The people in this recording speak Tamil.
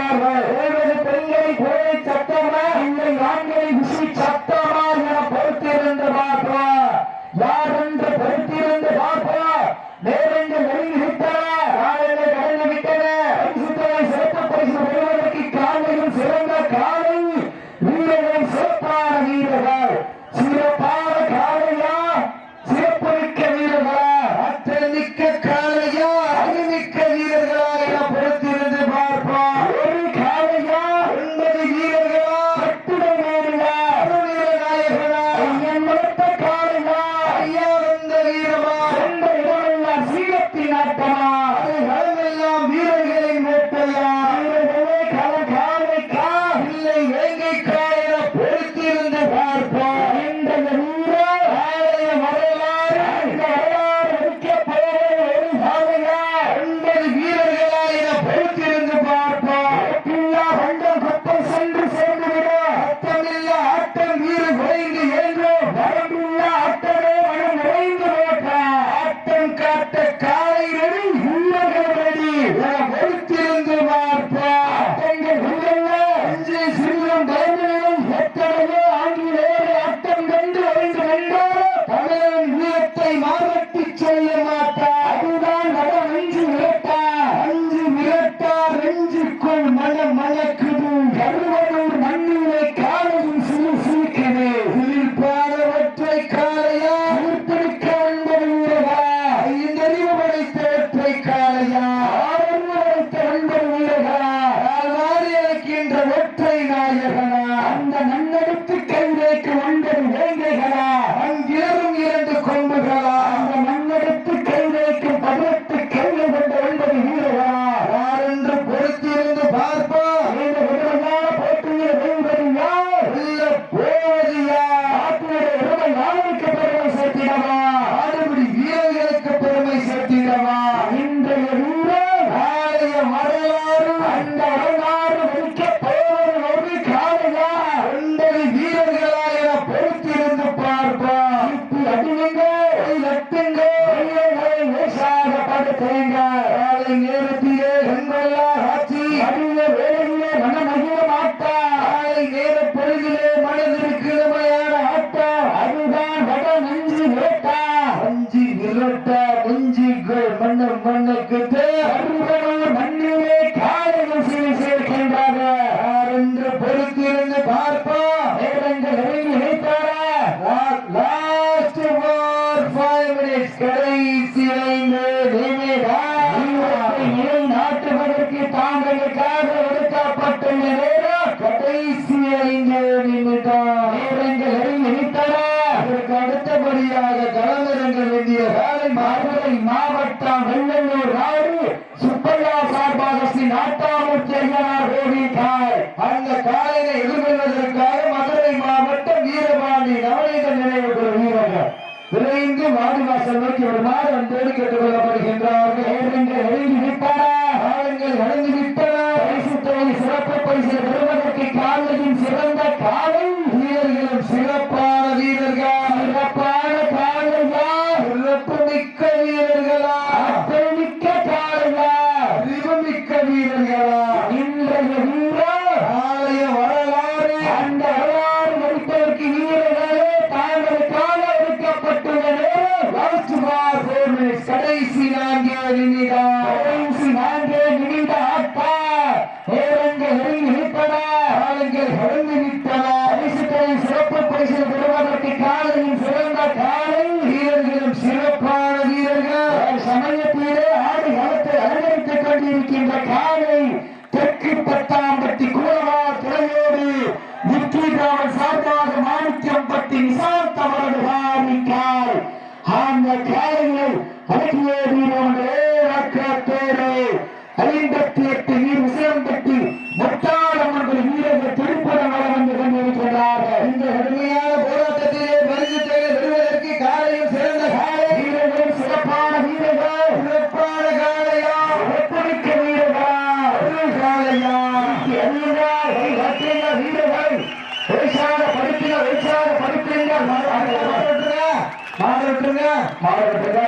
Dank u. சிறைந்து நாட்டுவதற்கு தாங்களுக்காக ஒடுக்கப்பட்டுள்ள நேரம் கடைசி ஐந்து நிமிடம் அதற்கு அடுத்தபடியாக கலந்திறங்க வேண்டிய வேலை மதுரை மாவட்டம் வெள்ளூர் நாடு சுப்பையா சார்பாக ஸ்ரீ நாட்டாமூர்த்தி ஐயனார் கோரிக்கார் அந்த காலையை எதிர்கொள்வதற்காக மதுரை மாவட்டம் வீரபாண்டி நவநீத நினைவு வீரர்கள். இருந்து மாடி வாசல் நோக்கி வருமாறு அன்போடு கேட்டுக் கொள்ளப்படுகின்றார்கள் எழுந்து விட்டாரா ஆளுங்கள் எழுந்து விட்டார் தொடங்கிவிட்டன அரிசிட்டனை சிறப்பு பரிசு பெறுவதற்கு காலையும் சிறந்த காலை. வீரர்களும் சிறப்பான வீரர்கள். சமயத்திலே ஆடு களத்தை அலங்கரித்துக் கொண்டிருக்கின்ற காலை தெற்கு பட்டாம்பட்டி கூடவா துறையோடு முற்றி கிராமம் சார்பாக மாணிக்கம்பட்டி நிசார் தவறு கால். அந்த காலையில் அழகிய வீரர்களே ஐம்பத்தி எட்டு மாலை விட்டுருங்க மாலை விட்டுருங்க